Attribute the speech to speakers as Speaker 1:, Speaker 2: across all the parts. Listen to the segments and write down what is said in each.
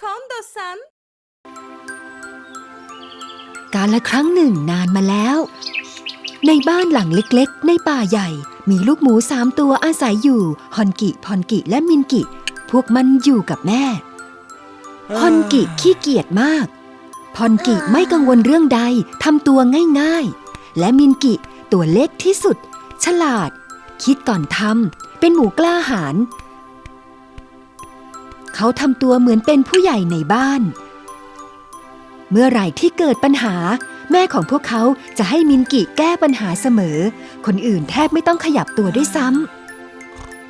Speaker 1: คอนโดซัน
Speaker 2: การละครั้งหนึ่งนานมาแล้ว ในบ้านหลังเล็กๆ ในป่าใหญ่ มีลูกหมูสามตัวอาศัยอยู่ ฮอนกิพอนกิและมินกิ พวกมันอยู่กับแม่ ฮอนกิขี้เกียจมาก พอนกิไม่กังวลเรื่องใดทำตัวง่ายๆ และมินกิตัวเล็กที่สุด ฉลาด คิดก่อนทำเป็นหมูกล้าหาญ เขาทำตัวเหมือนเป็นผู้ใหญ่ในบ้าน เมื่อไหร่ที่เกิดปัญหา แม่ของพวกเขาจะให้มินกิแก้ปัญหาเสมอ คนอื่นแทบไม่ต้องขยับตัวด้วยซ้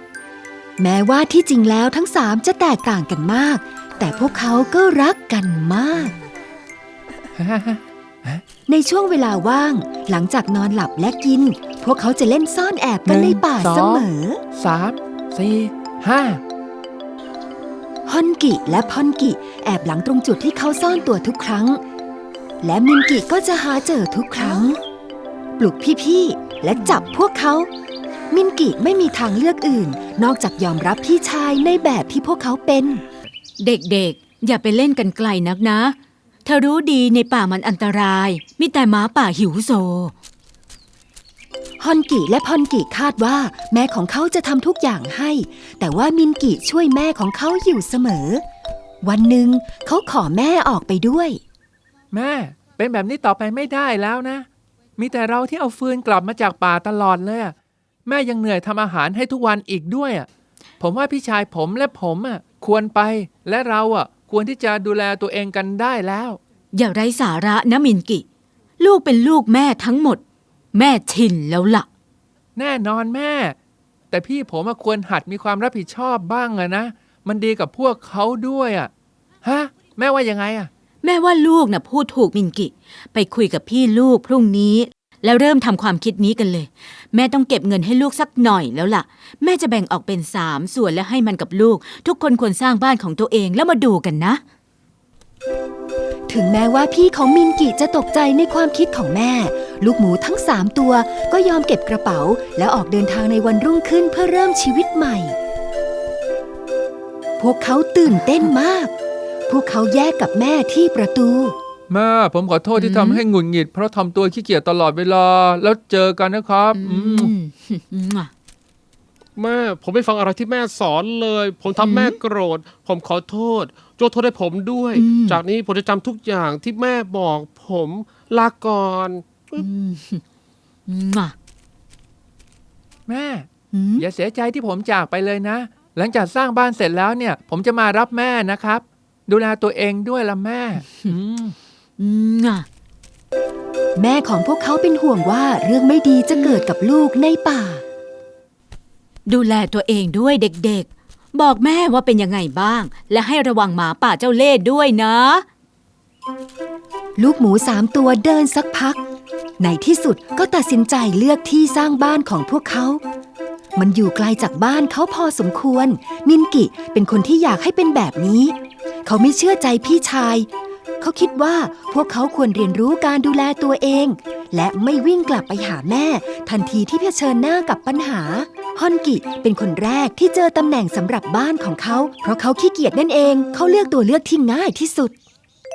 Speaker 2: ำแม้ว่าที่จริงแล้วทั้งสามจะแตกต่างกันมาก แต่พวกเขาก็รักกันมาก ในช่วงเวลาว่าง หลังจากนอนหลับและกิน พวกเขาจะเล่นซ่อนแอบกันในป่าเสมอ
Speaker 3: สามสี่ห้า
Speaker 2: อนกิและพอนกิแอบหลังตรงจุดที่เขาซ่อนตัวทุกครั้ง และมินกิก็จะหาเจอทุกครั้ง ปลุกพี่ๆ และจับพวกเขา มินกิไม่มีทางเลือกอื่น นอกจากยอมรับพี่ชายในแบบที่พวกเขาเป็น
Speaker 4: เด็กๆ อย่าไปเล่นกันไกลนักนะ เธอรู้ดีในป่ามันอันตราย มีแต่หมาป่าหิวโซ
Speaker 2: ฮอนกิและพอนกิคาดว่า แม่ของเขาจะทำทุกอย่างให้ แต่ว่ามินกิช่วยแม่ของเขาอยู่เสมอ วันหนึ่งเขาขอแม่ออกไปด้วย
Speaker 3: แม่ เป็นแบบนี้ต่อไปไม่ได้แล้วนะ มีแต่เราที่เอาฟืนกลับมาจากป่าตลอดเลยอะแม่ยังเหนื่อยทำอาหารให้ทุกวันอีกด้วยอะผมว่าพี่ชายผมและผมอะควรไปและเราอะควรที่จะดูแลตัวเองกันได้แล้ว
Speaker 4: อย่าไร้สาระนะมินกิ ลูกเป็นลูกแม่ทั้งหมด แม่ชินแล้วล่ะ
Speaker 3: แน่นอนแม่ แต่พี่ผมอะควรหัดมีความรับผิดชอบบ้างอะนะ มันดีกับพวกเขาด้วยอะฮะ แม่ว่ายังไงอะ
Speaker 4: แม่ว่าลูกน่ะพูดถูกมินกิ ไปคุยกับพี่ลูกพรุ่งนี้ แล้วเริ่มทำความคิดนี้กันเลย แม่ต้องเก็บเงินให้ลูกสักหน่อยแล้วล่ะ แม่จะแบ่งออกเป็นสามส่วนและให้มันกับลูก ทุกคนควรสร้างบ้านของตัวเองแล้วมาดูกันนะ
Speaker 2: ถึงแม้ว่าพี่ของมินกิจะตกใจในความคิดของแม่ ลูกหมูทั้งสามตัวก็ยอมเก็บกระเป๋า แล้วออกเดินทางในวันรุ่งขึ้นเพื่อเริ่มชีวิตใหม่ พวกเขาตื่นเต้นมาก พวกเขาแยกกับแม่ที่ประตู
Speaker 3: แม่ผมขอโทษที่
Speaker 4: อืม
Speaker 3: ทำให้หงุดหงิด เพราะทำตัวขี้เกียจตลอดเวลา แล้วเจอกันนะครับ
Speaker 4: อื
Speaker 3: อืม
Speaker 4: ม
Speaker 5: แม่ผมไม่ฟังอะไรที่แม่สอนเลย ผมทำแม่โกรธ ผมขอโทษโจกโทษให้ผมด้วย
Speaker 4: อืม
Speaker 5: จากนี้ผมจะจำทุกอย่างที่แม่บอกผมลาก่อน
Speaker 4: อืม
Speaker 3: แม่
Speaker 4: อืม
Speaker 3: อย่าเสียใจที่ผมจากไปเลยนะ หลังจากสร้างบ้านเสร็จแล้วเนี่ย ผมจะมารับแม่นะครับ ดูแลตัวเองด้วยละแม่ อืม
Speaker 4: อืมอะ
Speaker 2: แม่ของพวกเขาเป็นห่วงว่าเรื่องไม่ดีจะเกิดกับลูกในป่า
Speaker 4: ดูแลตัวเองด้วยเด็กๆ บอกแม่ว่าเป็นยังไงบ้าง และให้ระวังหมาป่าเจ้าเล่ห์ด้วยนะ
Speaker 2: ลูกหมูสามตัวเดินสักพัก ในที่สุดก็ตัดสินใจเลือกที่สร้างบ้านของพวกเขา มันอยู่ไกลจากบ้านเขาพอสมควร มินกิเป็นคนที่อยากให้เป็นแบบนี้ เขาไม่เชื่อใจพี่ชาย เขาคิดว่าพวกเขาควรเรียนรู้การดูแลตัวเอง และไม่วิ่งกลับไปหาแม่ ทันทีที่เผชิญหน้ากับปัญหา ฮอนกิเป็นคนแรกที่เจอตำแหน่งสำหรับบ้านของเขา เพราะเขาขี้เกียจนั่นเอง เขาเลือกตัวเลือกที่ง่ายที่สุด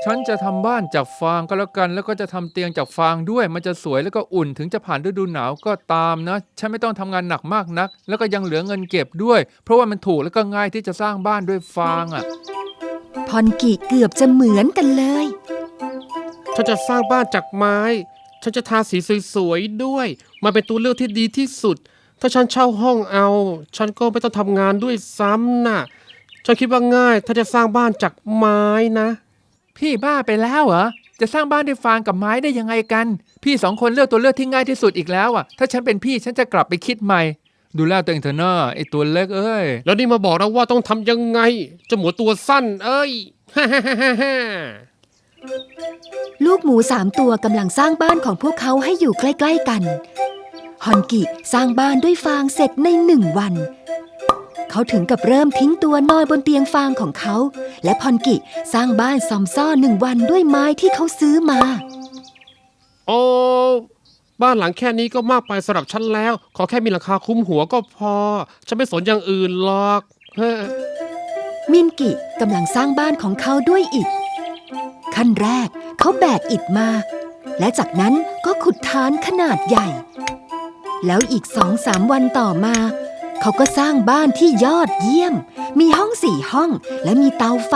Speaker 3: ฉันจะทำบ้านจากฟางก็แล้วกัน แล้วก็จะทำเตียงจากฟางด้วย มันจะสวยแล้วก็อุ่นถึงจะผ่านฤดูหนาวก็ตามนะ ฉันไม่ต้องทำงานหนักมากนัก แล้วก็ยังเหลือเงินเก็บด้วย เพราะว่ามันถูกแล้วก็ง่ายที่จะสร้างบ้านด้วยฟางอะ
Speaker 2: พอนกิเกือบจะเหมือนกันเลย
Speaker 5: ฉันจะสร้างบ้านจากไม้ ฉันจะทาสีสวยๆด้วยมาเป็นตัวเลือกที่ดีที่สุด ถ้าฉันเช่าห้องเอา ฉันก็ไม่ต้องทำงานด้วยซ้ำน่ะ ฉันคิดว่าง่าย ถ้าจะสร้างบ้านจากไม้นะ
Speaker 3: พี่บ้าไปแล้วเหรอ จะสร้างบ้านด้วยฟางกับไม้ได้ยังไงกัน พี่สองคนเลือกตัวเลือกที่ง่ายที่สุดอีกแล้วอะ ถ้าฉันเป็นพี่ฉันจะกลับไปคิดใหม่ ดูแลตัวเองเถอะนะไอตัวเล็กเอ้ย
Speaker 5: แล้วนี่มาบอกเราว่าต้องทำยังไงเจะหมูตัวสั้น เอ้ย ฮ่าฮ่าฮ่าฮ่าฮ่า
Speaker 2: ลูกหมูสามตัวกำลังสร้างบ้านของพวกเขาให้อยู่ใกล้ ๆกัน ฮอนกิสร้างบ้านด้วยฟางเสร็จในหนึ่งวัน เขาถึงกับเริ่มทิ้งตัวนอนบนเตียงฟางของเขา และพอนกิสร้างบ้านซอมซ่อหนึ่งวันด้วยไม้ที่เขาซื้อมา
Speaker 5: โอ้บ้านหลังแค่นี้ก็มากไปสำหรับฉันแล้ว ขอแค่มีหลังคาคลุมหัวก็พอ ฉันไม่สนอย่างอื่นหรอกเฮ้อ
Speaker 2: มินกิกำลังสร้างบ้านของเขาด้วยอิฐขั้นแรกเขาแบกอิฐมา และจากนั้นก็ขุดฐานขนาดใหญ่ แล้วอีกสองสามวันต่อมา เขาก็สร้างบ้านที่ยอดเยี่ยม มีห้องสี่ห้องและมีเตาไฟ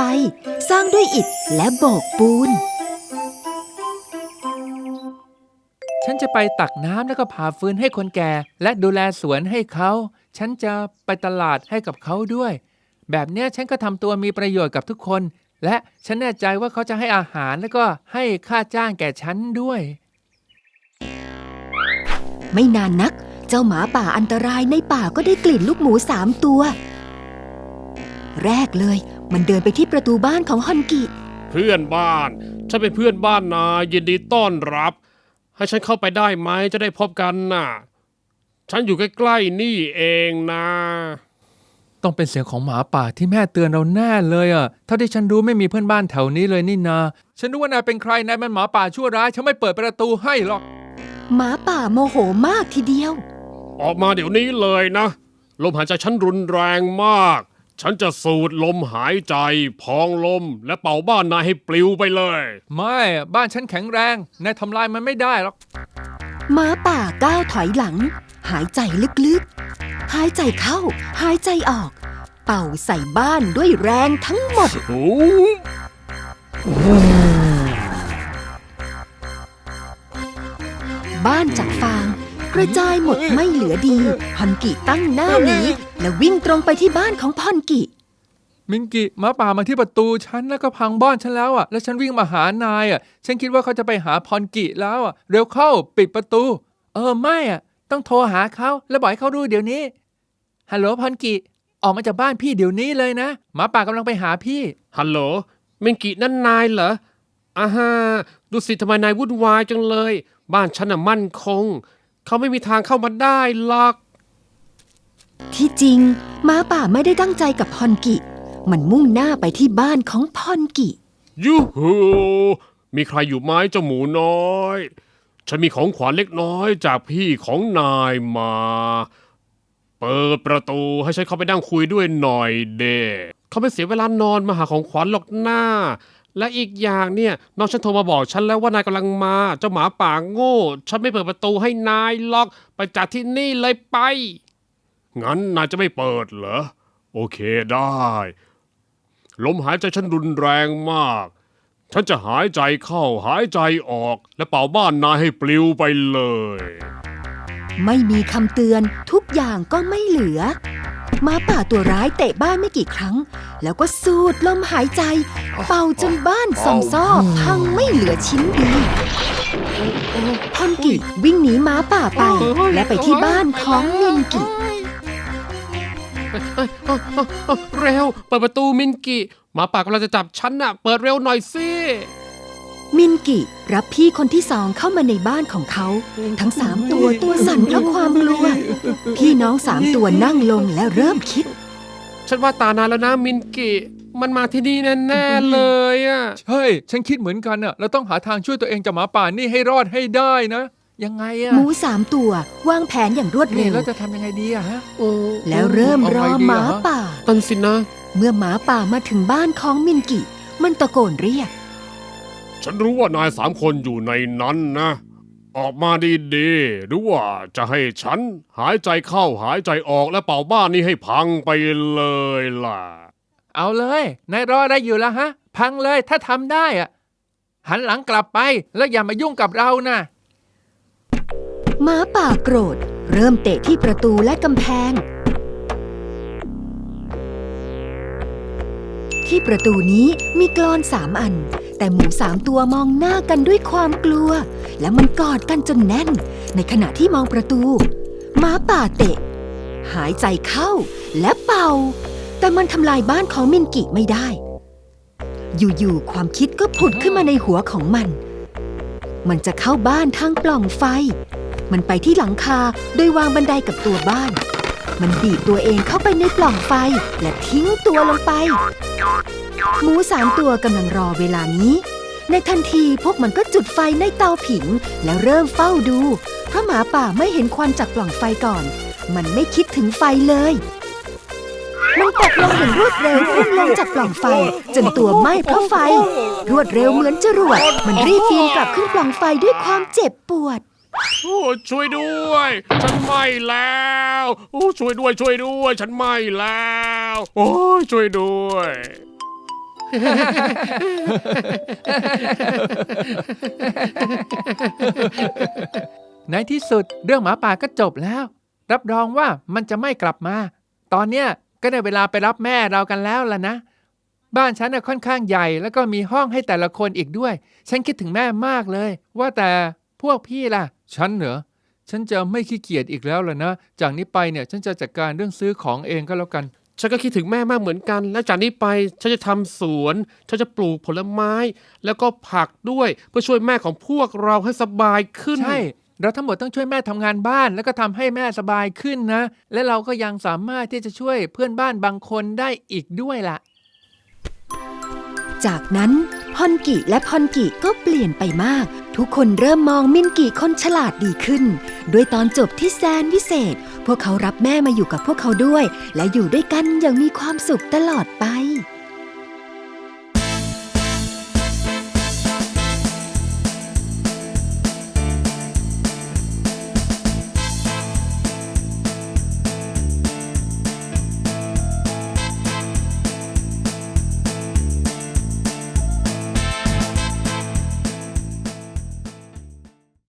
Speaker 2: สร้างด้วยอิฐและโบกปูน
Speaker 3: ฉันจะไปตักน้ำแล้วก็ผ่าฟืนให้คนแก่ และดูแลสวนให้เขา ฉันจะไปตลาดให้กับเขาด้วย แบบเนี้ยฉันก็ทำตัวมีประโยชน์กับทุกคน และฉันแน่ใจว่าเขาจะให้อาหารแล้วก็ให้ค่าจ้างแก่ฉันด้วย
Speaker 2: ไม่นานนัก เจ้าหมาป่าอันตรายในป่าก็ได้กลิ่นลูกหมูสามตัว แรกเลย มันเดินไปที่ประตูบ้านของฮอนกิ
Speaker 5: เพื่อนบ้าน ฉันเป็นเพื่อนบ้านนายยินดีต้อนรับ ให้ฉันเข้าไปได้ไหมจะได้พบกันน่ะ ฉันอยู่ใกล้ๆนี่เองนะ
Speaker 3: ต้องเป็นเสียงของหมาป่าที่แม่เตือนเราแน่เลยอะเท่าที่ฉันรู้ไม่มีเพื่อนบ้านแถวนี้เลยนี่นา ฉันรู้ว่านายเป็นใครนายเป็นหมาป่าชั่วร้ายฉันไม่เปิดประตูให้หรอก
Speaker 2: หมาป่าโมโหมากทีเดียว
Speaker 5: ออกมาเดี๋ยวนี้เลยนะ ลมหายใจฉันรุนแรงมาก ฉันจะสูดลมหายใจ พองลม และเป่าบ้านนายให้ปลิวไปเลย
Speaker 3: ไม่อะบ้านฉันแข็งแรงนายทำลายมันไม่ได้หรอก
Speaker 2: หมาป่าก้าวถอยหลัง หายใจลึกๆ หายใจเข้า หายใจออก เป่าใส่บ้านด้วยแรงทั้งหมด
Speaker 5: โอ้
Speaker 2: บ้านจากฟาง กระจายหมดไม่เหลือดีพอนกิตั้งหน้าหนีและวิ่งตรงไปที่บ้านของพอนกิ
Speaker 3: มิงกิหมาป่ามาที่ประตูฉันแล้วก็พังบ้านฉันแล้วอะ แล้วฉันวิ่งมาหานายอะ ฉันคิดว่าเขาจะไปหาพรกิแล้วอะ เร็วเข้าปิดประตู เออไม่อะ ต้องโทรหาเขาแล้วบอกให้เขารู้เดี๋ยวนี้ ฮัลโหลพรกิ ออกมาจากบ้านพี่เดี๋ยวนี้เลยนะหมาป่ากำลังไปหาพี่
Speaker 5: ฮัลโหลเมงกินั่นนายเหรออ่าฮะดูสิทำไมนายวุ่นวายจังเลย บ้านฉันน่ะมั่นคง เขาไม่มีทางเข้ามาได้หรอก
Speaker 2: ที่จริงหมาป่าไม่ได้ตั้งใจกับพอนกิ มันมุ่งหน้าไปที่บ้านของพอนกิ
Speaker 5: ยูฮูมีใครอยู่ไหมเจ้าหมูน้อย ฉันมีของขวัญเล็กน้อยจากพี่ของนายมา เปิดประตูให้ฉันเข้าไปนั่งคุยด้วยหน่อยเดเขาไม่เสียเวลานอนมาหาของขวัญหรอกหน้า และอีกอย่างเนี่ยน้องฉันโทรมาบอกฉันแล้วว่านายกำลังมาเจ้าหมาป่าโง่ ฉันไม่เปิดประตูให้นายหรอกไปจากที่นี่เลยไป งั้นนายจะไม่เปิดเหรอ โอเคได้ ลมหายใจฉันรุนแรงมาก ฉันจะหายใจเข้าหายใจออก และเป่าบ้านนายให้ปลิวไปเลย
Speaker 2: ไม่มีคำเตือนทุกอย่างก็ไม่เหลือ มาป่าตัวร้ายเตะบ้านไม่กี่ครั้ง แล้วก็สูดลมหายใจ เป่าจนบ้านซอมซ่อพังไม่เหลือชิ้นดีพอนกิวิ่งหนีหมาป่าไป และไปที่บ้านของมินกิ
Speaker 5: เร็ว เปิดประตูมินกิหมาป่ากำลังจะจับฉันน่ะ เปิดเร็วหน่อยสิ
Speaker 2: มินกิรับพี่คนที่สองเข้ามาในบ้านของเขา ทั้งสามตัวตัวสั่นเพราะความกลัว พี่น้องสามตัวนั่งลงและเริ่มคิด
Speaker 5: ฉันว่าตานานแล้วนะมินกิ มันมาที่นี่แน่ๆเลยอะ
Speaker 3: ใช่ฉันคิดเหมือนกันอะเราต้องหาทางช่วยตัวเองจากหมาป่านี่ให้รอดให้ได้นะ ยังไงอะ
Speaker 2: หมูสามตัววางแผนอย่างรวด
Speaker 3: นี่
Speaker 2: เร็ว
Speaker 3: เราจะทำยังไงดีอะฮะ
Speaker 2: แล้วเริ่มรอหมาป่า
Speaker 5: ตันสินะ
Speaker 2: เมื่อหมาป่ามาถึงบ้านของมินกิ มันตะโกนเรียก
Speaker 5: ฉันรู้ว่านายสามคนอยู่ในนั้นนะ ออกมาดีๆหรือว่าจะให้ฉันหายใจเข้าหายใจออกและเป่าบ้านนี้ให้พังไปเลยล่ะ
Speaker 3: เอาเลยนายรออะไรอยู่แล้วฮะ พังเลยถ้าทำได้อะหันหลังกลับไปแล้วอย่ามายุ่งกับเรานะ
Speaker 2: หมาป่าโกรธ เริ่มเตะที่ประตูและกำแพง ที่ประตูนี้มีกลอนสามอัน แต่หมูสามตัวมองหน้ากันด้วยความกลัว และมันกอดกันจนแน่น ในขณะที่มองประตูหมาป่าเตะ หายใจเข้าและเป่า แต่มันทำลายบ้านของมินกิไม่ได้ อยู่ๆความคิดก็ผุดขึ้นมาในหัวของมัน มันจะเข้าบ้านทางปล่องไฟ มันไปที่หลังคาโดยวางบันไดกับตัวบ้านมันบีบตัวเองเข้าไปในปล่องไฟและทิ้งตัวลงไป หมูสามตัวกำลังรอเวลานี้ ในทันทีพวกมันก็จุดไฟในเตาผิง แล้วเริ่มเฝ้าดู เพราะหมาป่าไม่เห็นควันจากปล่องไฟก่อน มันไม่คิดถึงไฟเลย มันตกลงอย่างรวดเร็วพุ่งลงจากปล่องไฟ จนตัวไหม้เพราะไฟ รวดเร็วเหมือนจรวด มันรีบปีนกลับขึ้นปล่องไฟด้วยความเจ็บปวด
Speaker 5: โอ้ช่วยด้วย ฉันไหม้แล้วโอ้ช่วยด้วยช่วยด้วย ฉันไหม้แล้ว โอ้ยช่วยด้วย
Speaker 3: ในที่สุดเรื่องหมาป่าก็จบแล้ว รับรองว่ามันจะไม่กลับมา ตอนเนี้ยก็ได้เวลาไปรับแม่เรากันแล้วล่ะนะ บ้านฉันน่ะค่อนข้างใหญ่แล้วก็มีห้องให้แต่ละคนอีกด้วย ฉันคิดถึงแม่มากเลย ว่าแต่พวกพี่ล่ะ ฉันเหรอฉันจะไม่ขี้เกียจอีกแล้วล่ะนะ จากนี้ไปเนี่ยฉันจะจัดการเรื่องซื้อของเองก็แล้วกัน
Speaker 5: ฉันก็คิดถึงแม่มากเหมือนกัน และจากนี้ไปฉันจะทำสวน ฉันจะปลูกผลไม้ แล้วก็ผักด้วยเพื่อช่วยแม่ของพวกเราให้สบายขึ้น
Speaker 3: ใช่ เราทั้งหมดต้องช่วยแม่ทำงานบ้าน แล้วก็ทำให้แม่สบายขึ้นนะ และเราก็ยังสามารถที่จะช่วยเพื่อนบ้านบางคนได้อีกด้วยล่ะ
Speaker 2: จากนั้นพอนกิและพอนกิก็เปลี่ยนไปมาก ทุกคนเริ่มมองมินกิคนฉลาดดีขึ้น ด้วยตอนจบที่แสนวิเศษ พวกเขารับแม่มาอยู่กับพวกเขาด้วย และอยู่ด้วยกันอย่างมีความสุขตลอดไป